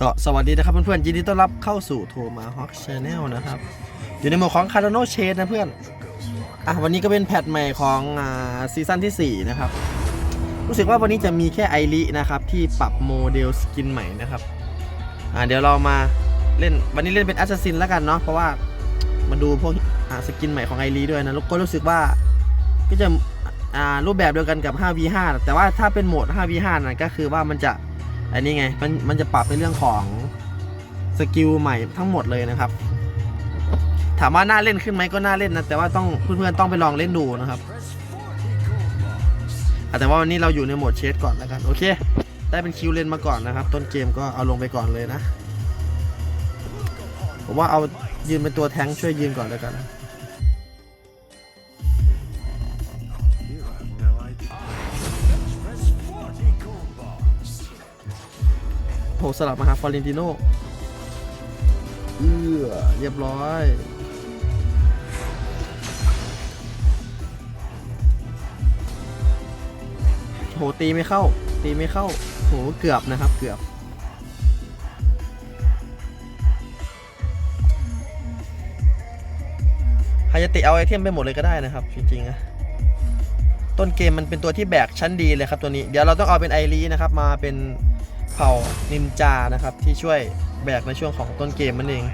ก็สวัสดีนะครับเพื่อนๆยินดีต้อนรับเข้าสู่โทมาฮอกชาแนลนะครับ อยู่ในหมวดของคาร์โนเชนนะเพื่อน อะวันนี้ก็เป็นแพทใหม่ของอ่าซีซั่นที่ 4 นะครับ รู้สึกว่าวันนี้จะมีแค่ไอรินะครับ ที่ปรับโมเดลสกินใหม่นะครับ อ่าเดี๋ยวเรามาเล่นวันนี้เล่นเป็นแอสซัสซินแล้วกันเนาะเพราะว่ามาดูพวกอ่าสกินใหม่ของไอริด้วยนะแล้วก็รู้สึกว่าก็จะอ่ารูปแบบเดียวกันกับ 5v5 แต่ว่าถ้าเป็นโหมด 5v5 นั่นก็คือว่ามันจะ อันนี้ไงมันมันจะปรับในเรื่องของสกิลใหม่ทั้งหมดเลยนะครับ ถามว่าน่าเล่นขึ้นไหมก็น่าเล่นนะแต่ว่าต้องเพื่อนๆต้องไปลองเล่นดูนะครับแต่ว่าวันนี้เราอยู่ในโหมดเชสก่อนแล้วกันโอเค ได้เป็นคิวเล่นมาก่อนนะครับ ต้นเกมก็เอาลงไปก่อนเลยนะผมว่าเอายืนเป็นตัวแทงช่วยยืนก่อนแล้วกัน โหสลับมาหาฟอเรนติโนเอื้อเรียบร้อยโหตีไม่เข้า ตีไม่เข้าโหเกือบนะครับเกือบใครจะติเอาไอเทมไปหมดเลยก็ได้นะครับ จริงๆนะต้นเกมมันเป็นตัวที่แบกชั้นดีเลยครับตัวนี้ เดี๋ยวเราต้องเอาเป็นไอรีนะครับมาเป็น เผ่านินจานะครับ ที่ช่วยแบกในช่วงของต้นเกมมันเอง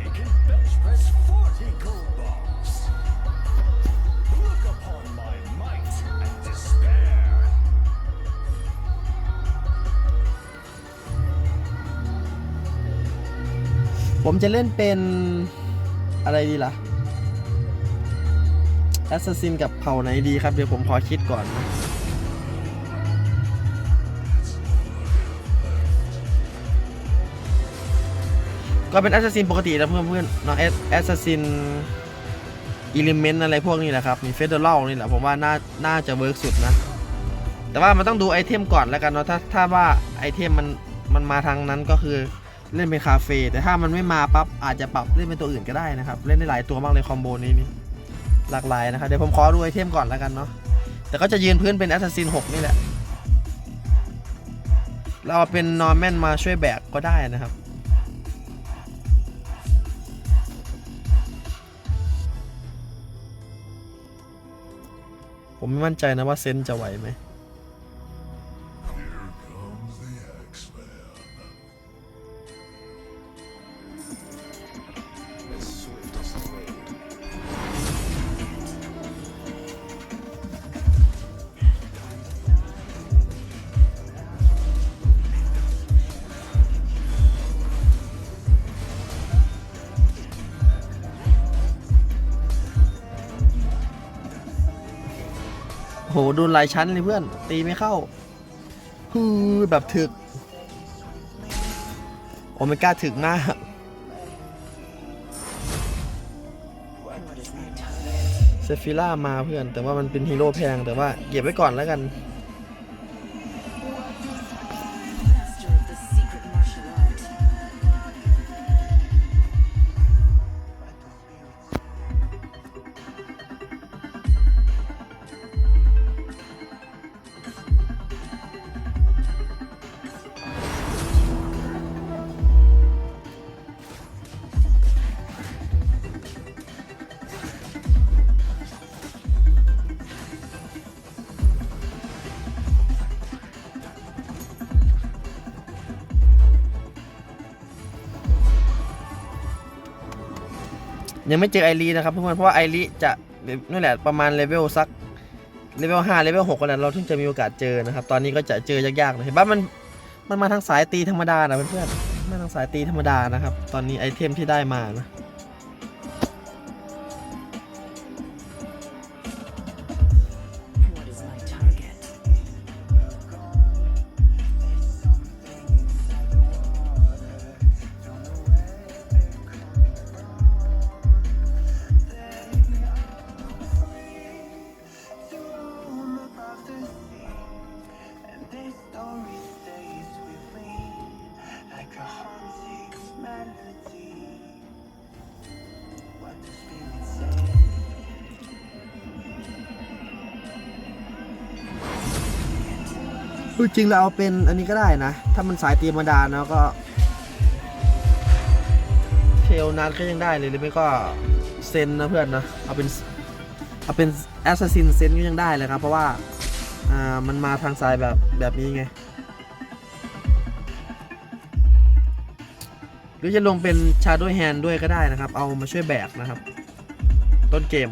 ผมจะเล่นเป็นอะไรดีล่ะแอสซัสซินกับเผ่าไหนดีครับ เดี๋ยวผมขอคิดก่อนนะ ก็เป็นแอสซัสซินปกตินะเพื่อนเพื่อนๆเนาะแอสซัสซินอิเลเมนต์อะไรพวกนี้แหละครับ มีเฟเดอรัลนี่แหละผมว่าน่าน่าจะเวิร์กสุดนะ แต่ว่ามันต้องดูไอเทมก่อนแล้วกันเนาะถ้าถ้าว่าไอเทมมันมันมาทางนั้นก็คือเล่นเป็นคาเฟ่แต่ถ้ามันไม่มาปั๊บอาจจะปรับเล่นเป็นตัวอื่นก็ได้นะครับ เล่นได้หลายตัวมากเลยคอมโบนี้นี่หลากหลายนะครับเดี๋ยวผมขอดูไอเทมก่อนแล้วกันเนาะแต่ก็จะยืนพื้นเป็นแอสซัสซิน6นี่แหละเราเอาเป็นนอร์แมนมาช่วยแบกก็ได้นะครับ ผมไม่มั่นใจนะว่าเซนจะไหวไหม ดนหลายชั้นเลยเพื่อน ตีไม่เข้าฮือแบบถึก โอเมก้าถึกมาก เซฟิล่ามาเพื่อน แต่ว่ามันเป็นฮีโร่แพงแต่ว่าเก็บไว้ก่อนแล้วกัน ยังไม่เจอไอรีนะครับเพื่อนๆเพราะว่าไอรีจะนั่นแหละประมาณเลเวลสักเลเวลห้าเลเวลหกันแล้นเราถึงจะมีโอกาสเจอนะครับ ตอนนี้ก็จะเจอยากๆเลยเห็นปะมันมันมาทางสายตีธรรมดานะเพื่อนๆมาทางสายตีธรรมดานะครับ ตอนนี้ไอเทมที่ได้มานะ จริงเราเอาเป็นอันนี้ก็ได้นะ ถ้ามันสายตีธรรมดาเนาะก็เทลนัดก็ยังได้เลยหรือไม่ก็เซนนะเพื่อนนะเอาเป็นเอาเป็นแอสซัสซินเซนก็ยังได้เลยครับ เพราะว่าอ่ามันมาทางสายแบบแบบนี้ไงหรือจะลงเป็น Shadow Hand ด้วยก็ได้นะครับ เอามาช่วยแบกนะครับ ต้นเกม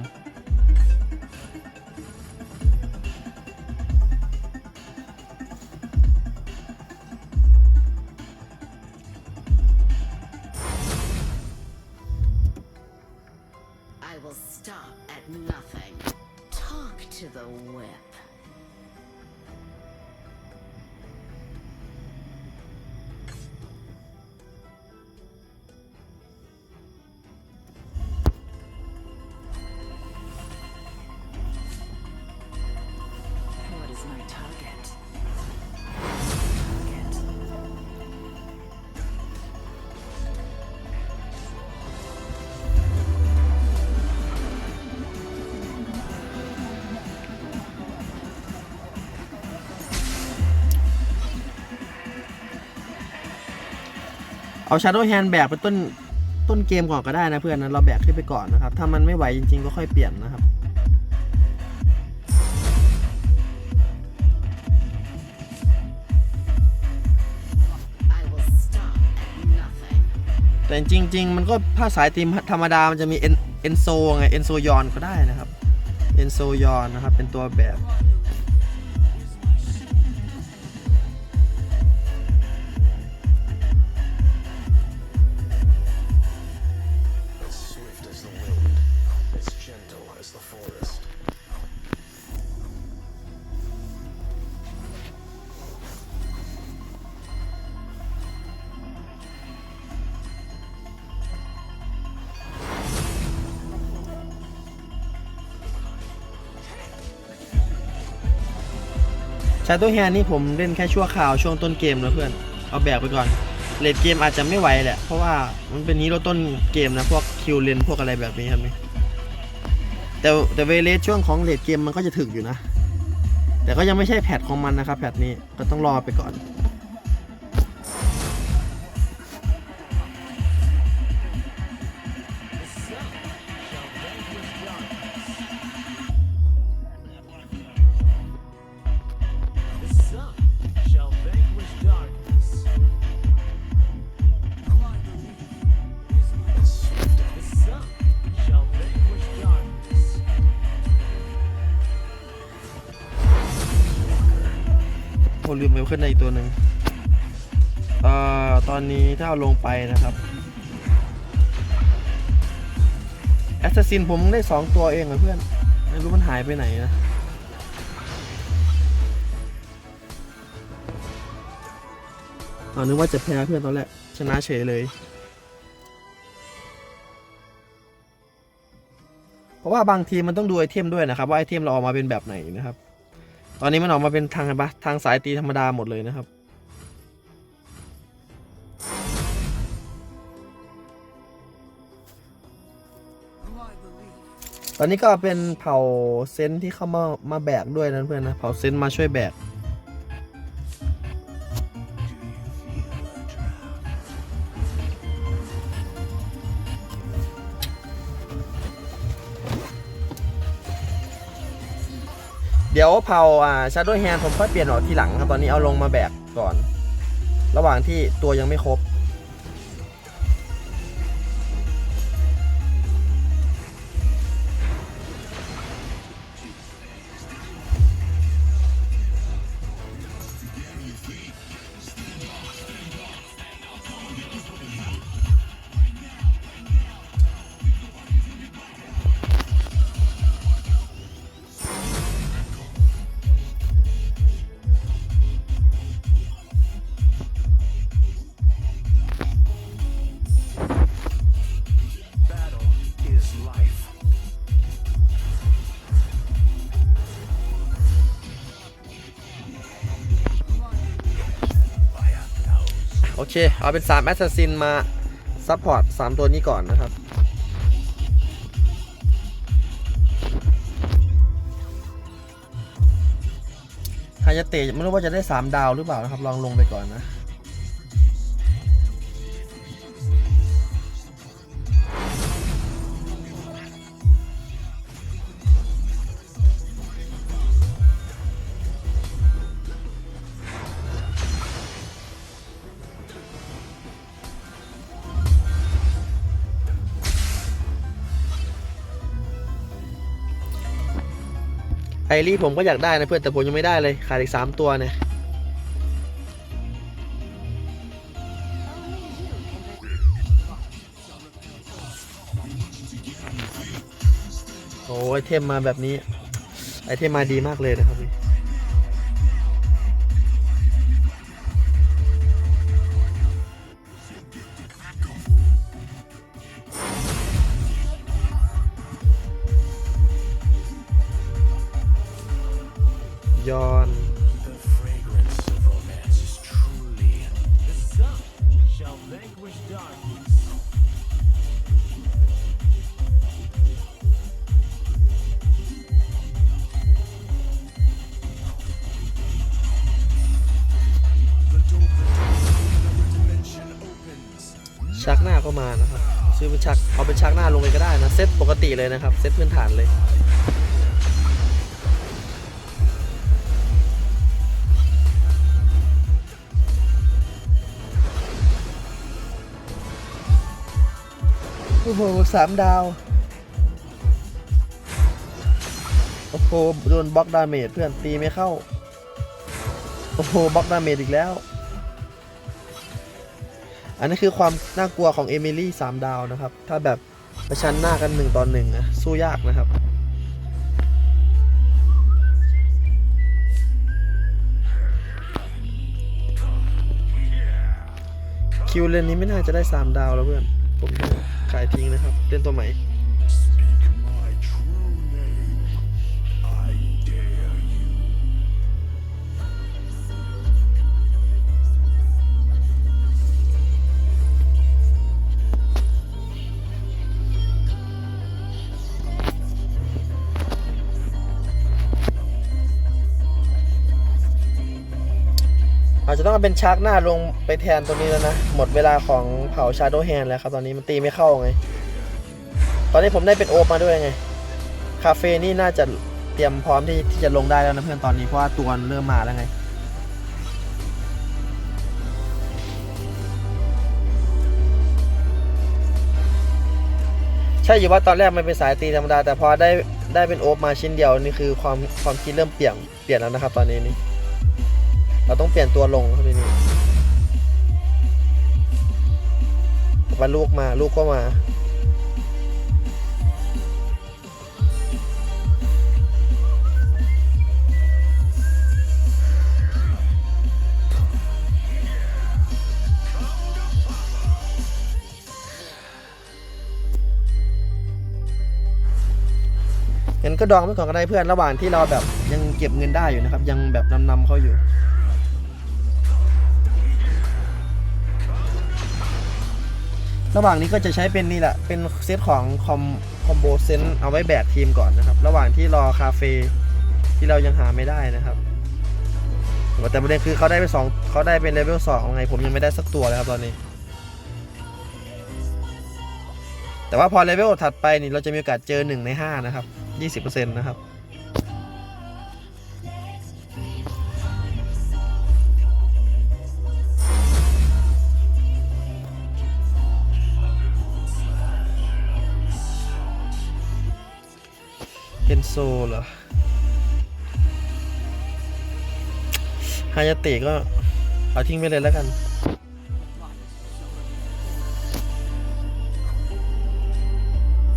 เอา Shadow Hand แบกเป็นต้นต้นเกมก่อนก็ได้นะเพื่อนนะเราแบกขึ้นไปก่อนนะครับ ถ้ามันไม่ไหวจริง ๆ ก็ค่อยเปลี่ยนนะครับแต่จริง ๆ มันก็ถ้าสายทีมธรรมดา มันจะมีเอ็นโซไงเอนโซยอนก็ได้นะครับเอนโซยอนนะครับ เป็นตัวแบบ ชาตัวแฮนนี่ผมเล่นแค่ชั่วคราวช่วงต้นเกมนะเพื่อน เอาแบบไปก่อนเลดเกมอาจจะไม่ไหวแหละ เพราะว่ามันเป็นฮีโร่ต้นเกมนะ พวกคิวเลนพวกอะไรแบบนี้ครับนี่แต่แต่เวเลสช่วงของเลดเกมมันก็จะถึกอยู่นะ แต่ก็ยังไม่ใช่แพทของมันนะครับแพทนี้ก็ต้องรอไปก่อน ขึ้นในอีกตัวหนึ่งเอ่อตอนนี้ถ้าเอาลงไปนะครับแอสซัสซินผมได้สองตัวเองเหรอเพื่อน ไม่รู้มันหายไปไหนนะ ตอนนึกว่าจะแพ้เพื่อนตอนแรก ชนะเฉยเลย เพราะว่าบางทีมันต้องดูไอเทมด้วยนะครับ ว่าไอเทมเราออกมาเป็นแบบไหนนะครับ ตอนนี้มันออกมาเป็นทางอะไรปะทางสายตีธรรมดาหมดเลยนะครับ ตอนนี้ก็เป็นเผ่าเซนที่เข้ามามาแบกด้วยนะเพื่อนนะ เผ่าเซนมาช่วยแบก เดี๋ยวเผาอ่าชาร์โดแฮนผมค่อยเปลี่ยนออกทีหลังครับ ตอนนี้เอาลงมาแบกก่อน ระหว่างที่ตัวยังไม่ครบ เค เอาเป็น3 Assassin มา ซัพพอร์ต 3 ตัวนี้ก่อนนะครับฮายาเตะไม่รู้ว่าจะได้ 3 ดาวหรือเปล่านะครับ ลองลงไปก่อนนะ ไอรี่ผมก็อยากได้นะเพื่อนแต่ผมยังไม่ได้เลยขาดอีกสามตัวเนี่ยโอ้ยไอเทมมาแบบนี้ ไอเทมมาดีมากเลยนะครับนี่ มานะครับซื้อเป็นชักเอาเป็นชักหน้าลงไปก็ได้นะเซตปกติเลยนะครับเซตพื้นฐานเลยโอ้โหสามดาว โอ้โหโดนบล็อกดาเมจเพื่อนตีไม่เข้า โอ้โหบล็อกดาเมจอีกแล้ว อันนี้คือความน่ากลัวของเอมิลี่สามดาวนะครับ ถ้าแบบประชันหน้ากันหนึ่งต่อหนึ่งนะสู้ยากนะครับ คิวเลนนี้ไม่น่าจะได้3ดาวแล้วเพื่อน ผมขายทิ้งนะครับ เล่นตัวใหม่ อาจจะต้องเป็นชักหน้าลงไปแทนตัวนี้แล้วนะ หมดเวลาของเผาชาโดแฮนแล้วครับ ตอนนี้มันตีไม่เข้าไง ตอนนี้ผมได้เป็นโอปมาด้วยไง คาเฟ่นี่น่าจะเตรียมพร้อมที่ที่จะลงได้แล้วนะเพื่อนตอนนี้เพราะว่าตัวเริ่มมาแล้วไงใช่อยู่ว่าตอนแรกมันเป็นสายตีธรรมดา แต่พอได้ได้เป็นโอปมาชิ้นเดียวนี่คือความความคิดเริ่มเปลี่ยนเปลี่ยนแล้วนะครับตอนนี้นี่ เราต้องเปลี่ยนตัวลงครับทีนี้ว่าลูกมาลูกก็มา งั้นก็ดองไว้ก่อนก็ได้เพื่อนระหว่างที่เราแบบยังเก็บเงินได้อยู่นะครับ ยังแบบนำนำๆเขาอยู่ ระหว่างนี้ก็จะใช้เป็นนี่แหละ เป็นเซตของคอมคอมโบเซนเอาไว้แบกทีมก่อนนะครับ ระหว่างที่รอคาเฟ่ที่เรายังหาไม่ได้นะครับ แต่ประเด็นคือเขาได้ไปสองเขาได้เป็นเลเวลสองไง ผมยังไม่ได้สักตัวเลยครับตอนนี้ แต่ว่าพอเลเวลถัดไปนี่เราจะมีโอกาสเจอ1ใน5นะครับ20%นะครับ เฮนโซเหรอฮายาเตะก็เอาทิ้งไปเลยแล้วกัน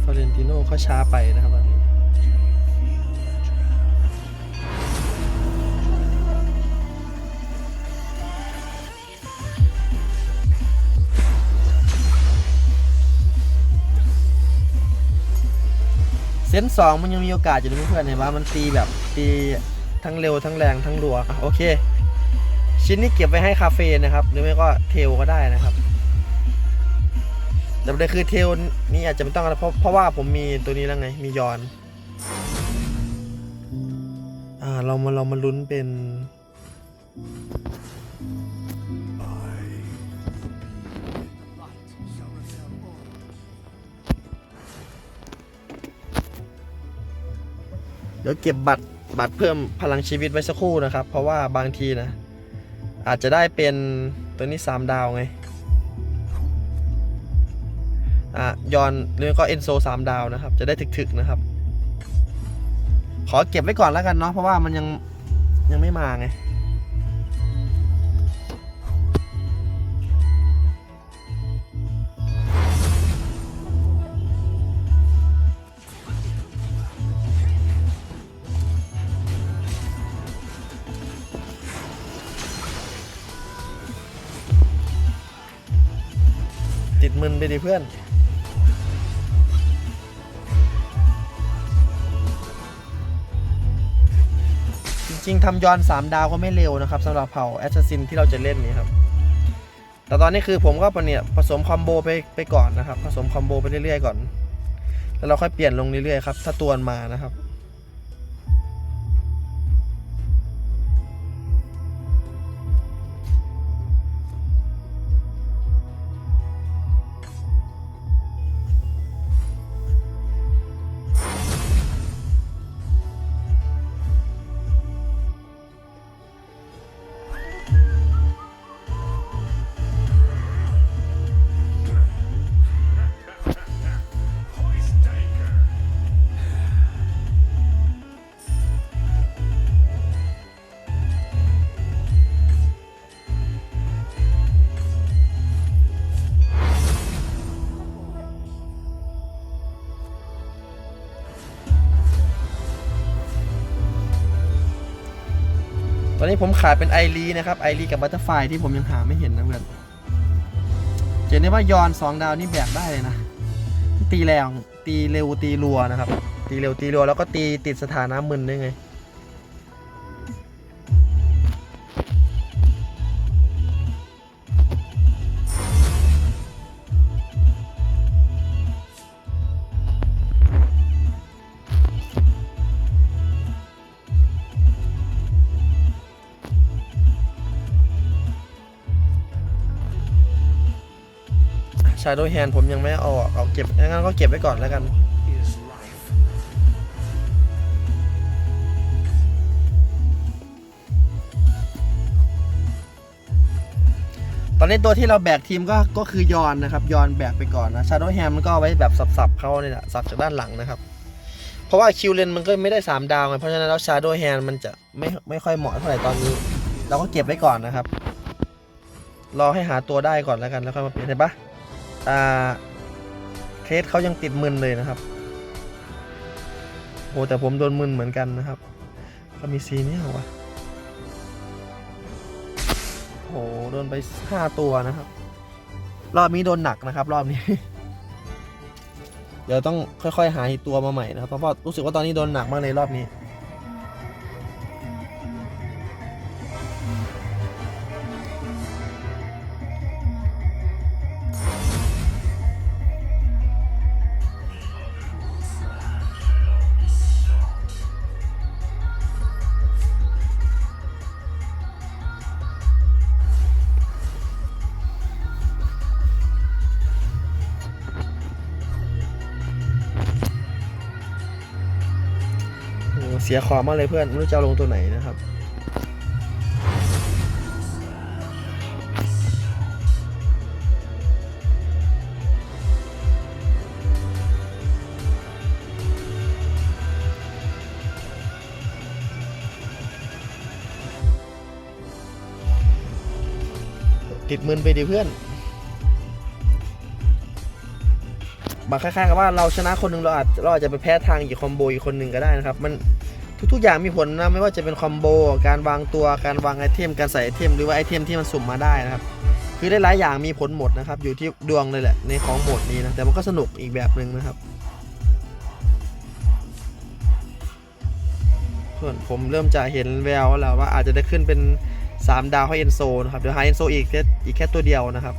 ฟอเรนติโน่เขาช้าไปนะครับตอนนี้ ซนสองมันยังมีโอกาสอยู่นะเพื่อนเห็นว่ามันตีแบบตีทั้งเร็วทั้งแรงทั้งรัวโอเค ชิ้นนี้เก็บไว้ให้คาเฟ่นะครับหรือไม่ก็เทลก็ได้นะครับแต่ประเด็นคือเทลนี่อาจจะไม่ต้องแล้วเพราะเพราะว่าผมมีตัวนี้แล้วไงมียอนอ่าเรามาเรามาลุ้นเป็น เดี๋ยวเก็บบัตรบัตรเพิ่มพลังชีวิตไว้สักครู่นะครับ เพราะว่าบางทีนะ อาจจะได้เป็นตัวนี้ 3 ดาวไงอะยอนหรือไม่ก็เอนโซ3ดาวนะครับ จะได้ถึกๆนะครับ ขอเก็บไว้ก่อนแล้วกันเนาะเพราะว่ามันยังยังไม่มาไง มึนไปดิเพื่อน จริงๆทำยอน 3 ดาวก็ไม่เร็วนะครับสำหรับเผ่าแอสซัสซินที่เราจะเล่นนี้ครับ แต่ตอนนี้คือผมก็เนี่ยผสมคอมโบไปไปก่อนนะครับ ผสมคอมโบไปเรื่อยๆก่อน แล้วเราค่อยเปลี่ยนลงเรื่อยๆครับ ถ้าตัวมานะครับ ขาดเป็นไอรีนะครับไอรีกับบัตเตอร์ไฟที่ผมยังหาไม่เห็นนะเพื่อนเห็นได้ว่ายอน2ดาวนี่แบกได้เลยนะ ตีแรงตีเร็วตีรัวนะครับ ตีเร็วตีรัวแล้วก็ตีติดสถานะมึนได้ไง ชาโดว์แฮนผมยังไม่เอาออกเอาเก็บงั้นก็เก็บไว้ก่อนแล้วกันตอนนี้ตัวที่เราแบกทีมก็ก็คือยอนนะครับ ยอนแบกไปก่อนนะชาโดว์แฮมมันก็เอาไว้แบบสับๆเขาเนี่ยแหละสับจากด้านหลังนะครับ เพราะว่าคิวเลนมันก็ไม่ได้ 3 ดาวไงเพราะฉะนั้นแล้วชาโดว์แฮนมันจะไม่ไม่ค่อยเหมาะเท่าไหร่ตอนนี้ เราก็เก็บไว้ก่อนนะครับ รอให้หาตัวได้ก่อนแล้วกันแล้วค่อยมาเปลี่ยนเห็นปะ อ่าเคสเขายังติดมึนเลยนะครับ โอ้แต่ผมโดนมึนเหมือนกันนะครับก็มีซีเนี่ยเหรอวะโอ้โดนไปห้าตัวนะครับ รอบนี้โดนหนักนะครับ รอบนี้ เดี๋ยวต้องค่อยๆ หาตัวมาใหม่นะครับเพราะว่ารู้สึกว่าตอนนี้โดนหนักมากเลยรอบนี้ สียของมากเลยเพื่อนไม่รู้จะเอาลงตัวไหนนะครับติดมืนไปดิเพื่อน บางคล้ายๆกับว่าเราชนะคนหนึ่งเราอาจเราอาจจะไปแพ้ทางอีกคอมโบอีกคนหนึ่งก็ได้นะครับ มัน ทุกๆอย่างมีผลนะไม่ว่าจะเป็นคอมโบการวางตัวการวางไอเทมการใส่ไอเทมหรือว่าไอเทมที่มันสุ่มมาได้นะครับ คือได้หลายอย่างมีผลหมดนะครับ อยู่ที่ดวงเลยแหละในของโหมดนี้นะแต่มันก็สนุกอีกแบบหนึ่งนะครับส่วนผมเริ่มจะเห็นแววแล้วว่าอาจจะได้ขึ้นเป็น 3 ดาวให้เอนโซนะครับเดี๋ยวหาเอนโซอีกแค่อีกแค่ตัวเดียวนะครับ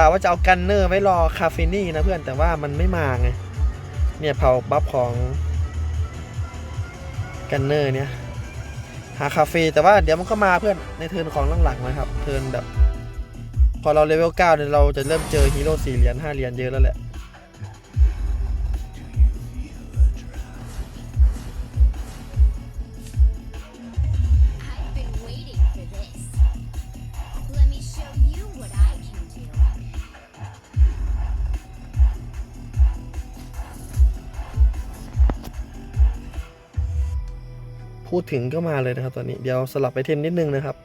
าห์ว่าจะเอากันเนอร์ไว้รอคาเฟนี่นะเพื่อนแต่ว่ามันไม่มาไง เนี่ยเผาบัฟของกันเนอร์เนี่ยหาคาเฟ่แต่ว่าเดี๋ยวมันก็มาเพื่อนในเทิร์นของหลังๆนะครับ เทิร์นแบบ พอเราเลเวล9เนี่ยเราจะเริ่มเจอฮีโร่สี่เหรียญ5เหรียญเยอะแล้วแหละ พูดถึงก็มาเลยนะครับตอนนี้เดี๋ยวสลับไปเทมนิดนึงนะครับ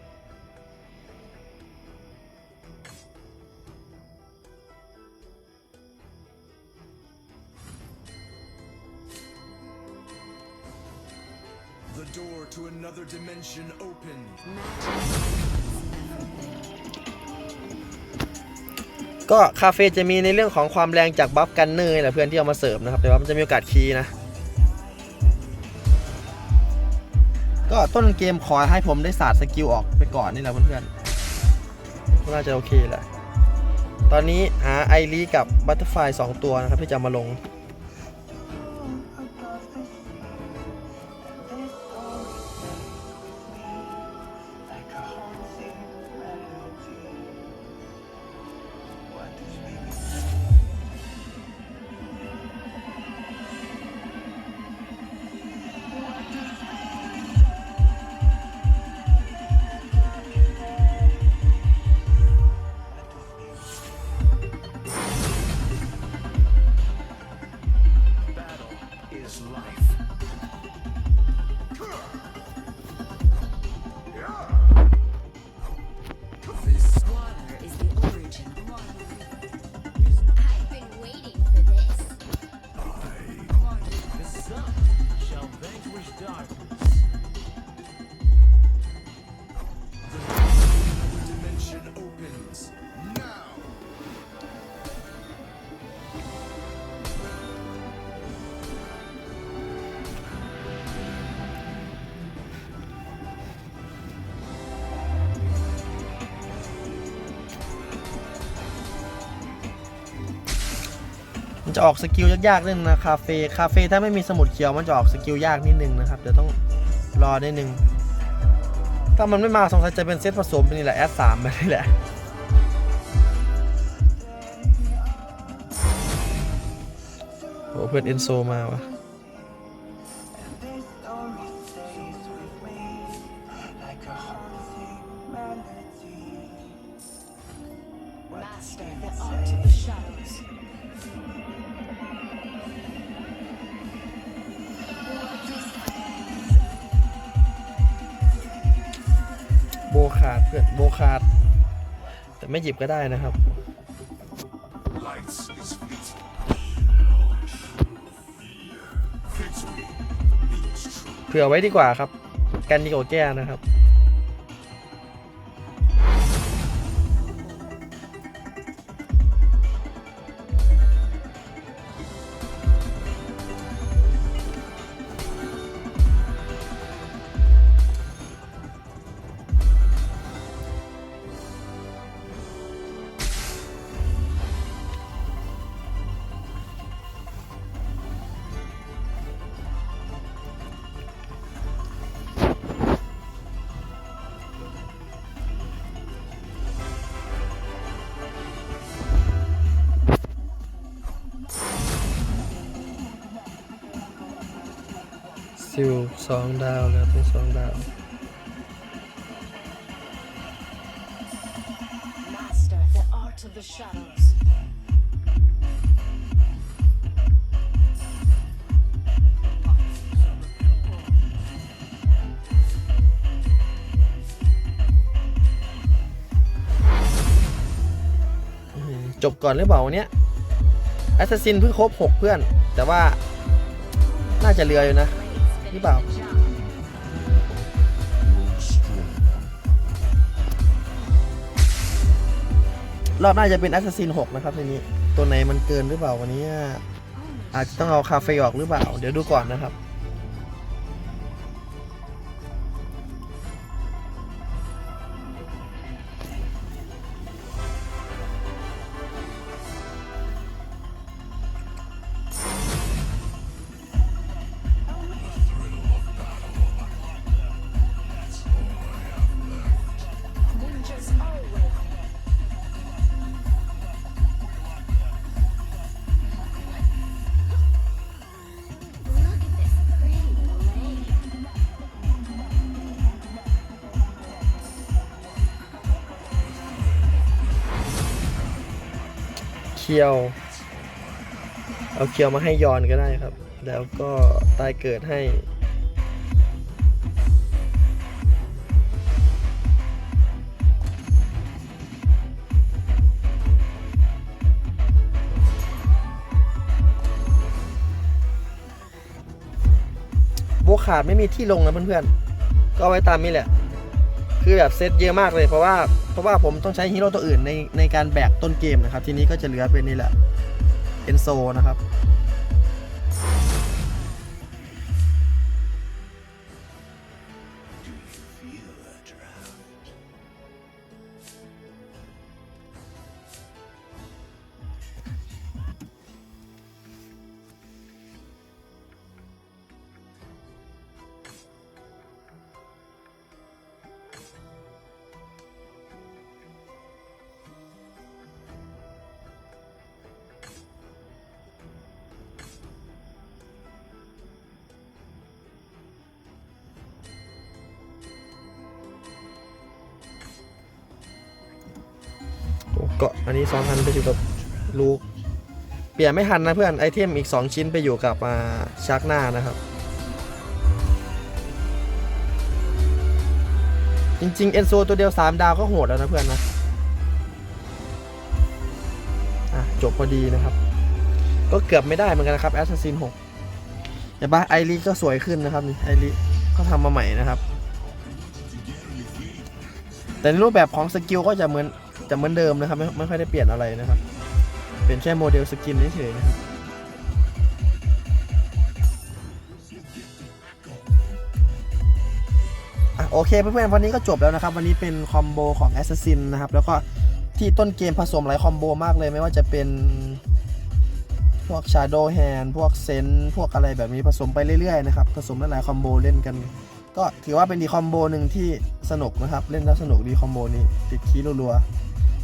The door to another dimension opened. ก็คาเฟ่จะมีในเรื่องของความแรงจากบัฟกันเนอร์นี่แหละเพื่อนที่เอามาเสริมนะครับแต่ว่ามันจะมีโอกาสคีย์นะ ก็ต้นเกมขอให้ผมได้ศาสต์สกิลออกไปก่อนนี่แหละเพื่อนๆก็น่าจะโอเคแหละ ตอนนี้หาไอรีกับบัตเตอร์ไฟสองตัวนะครับที่จะมาลง จะออกสกิลยากๆนิดนึงนะคาเฟ่คาเฟ่ถ้าไม่มีสมุดเขียวมันจะออกสกิลยากนิดนึงนะครับเดี๋ยวต้องรอนิดนึงถ้ามันไม่มาสงสัยจะเป็นเซตผสมเป็นนี่แหละแอดสามไปนี่แหละโอ้เพื่อนเอนโซมาวะ ขาดเพื่อนโบขาด แต่ไม่หยิบก็ได้นะครับ เผื่อไว้ดีกว่าครับ กันดีกว่าแก้นะครับ ซิลสองดาวแล้วต้องสองดาว Master the art of the shadows. จบก่อนหรือเปล่าวันเนี้ยแอสซัสซินเพิ่งครบ 6 เพื่อน แต่ว่าน่าจะเรืออยู่นะ หรือเปล่ารอบหน้าจะเป็นแอสซัสซิน6นะครับทีนี้ ตัวไหนมันเกินหรือเปล่าวันนี้ อาจจะต้องเอาคาเฟ่ออกหรือเปล่า เดี๋ยวดูก่อนนะครับ คียว เอาเคียวมาให้ยอนก็ได้ครับ แล้วก็ตายเกิดให้โบขาดไม่มีที่ลงนะเพื่อนๆ ก็เอาไว้ตามนี้แหละ คือแบบเซตเยอะมากเลยเพราะว่าเพราะว่าผมต้องใช้ฮีโร่ตัวอื่นในในการแบกต้นเกมนะครับ ทีนี้ก็จะเหลือเป็นนี่แหละเอนโซนะครับ เกาะอันนี้สองพันไปอยู่กับลูกเปลี่ยนไม่ทันนะเพื่อนไอเทมอีก 2 ชิ้นไปอยู่กับอ่าชักหน้านะครับ จริงๆเอนโซตัวเดียว 3 ดาวก็โหดแล้วนะเพื่อนนะอะจบพอดีนะครับ ก็เกือบไม่ได้เหมือนกันนะครับแอสซัสซิน6แต่บ้าไอรีก็สวยขึ้นนะครับนี่ไอรีก็ทำมาใหม่นะครับ แต่ในรูปแบบของสกิลก็จะเหมือน จะเหมือนเดิมนะครับไม่ไม่ค่อยได้เปลี่ยนอะไรนะครับ เป็นแค่โมเดลสกินเฉยๆนะครับโอเคเพื่อนๆวันนี้ก็จบแล้วนะครับ วันนี้เป็นคอมโบของ Assassin นะครับ แล้วก็ที่ต้นเกมผสมหลายคอมโบมากเลย ไม่ว่าจะเป็นพวก Shadow Hand พวกเซนพวกอะไรแบบนี้ผสมไปเรื่อยๆนะครับ ผสมหลายๆคอมโบเล่นกัน ก็ถือว่าเป็นดีคอมโบหนึ่งที่สนุกนะครับ เล่นแล้วสนุกดีคอมโบนี้ติดคีรัวๆ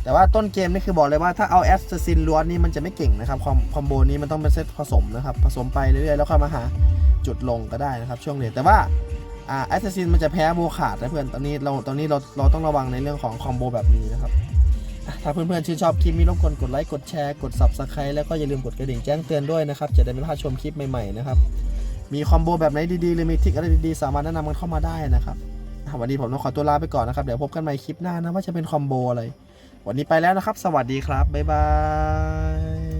แต่ว่าต้นเกมนี่คือบอกเลยว่าถ้าเอาแอสซัสซินล้วนนี่มันจะไม่เก่งนะครับคอมคอมโบนี้มันต้องเป็นเซตผสมนะครับ ผสมไปเรื่อยๆแล้วค่อยมาหาจุดลงก็ได้นะครับช่วงเลนแต่ว่าอ่าแอสซัสซินมันจะแพ้โบขาดนะเพื่อนตอนนี้เราตอนนี้เราเราต้องระวังในเรื่องของคอมโบแบบนี้นะครับถ้าเพื่อนๆชื่นชอบคลิปนี้รบกวนกดไลค์กดแชร์กด subscribe แล้วก็อย่าลืมกดกระดิ่งแจ้งเตือนด้วยนะครับจะได้ไม่พลาดชมคลิปใหม่ๆนะครับมีคอมโบแบบไหนดีๆหรือมีทิกอะไรดีๆสามารถแนะนำกันเข้ามาได้นะครับวันนี้ผมต้องขอตัวลาไปก่อนนะครับเดี๋ยวพบกันใหม่คลิปหน้านะว่าจะเป็นคอมโบอะไร วันนี้ไปแล้วนะครับ สวัสดีครับ บ๊ายบาย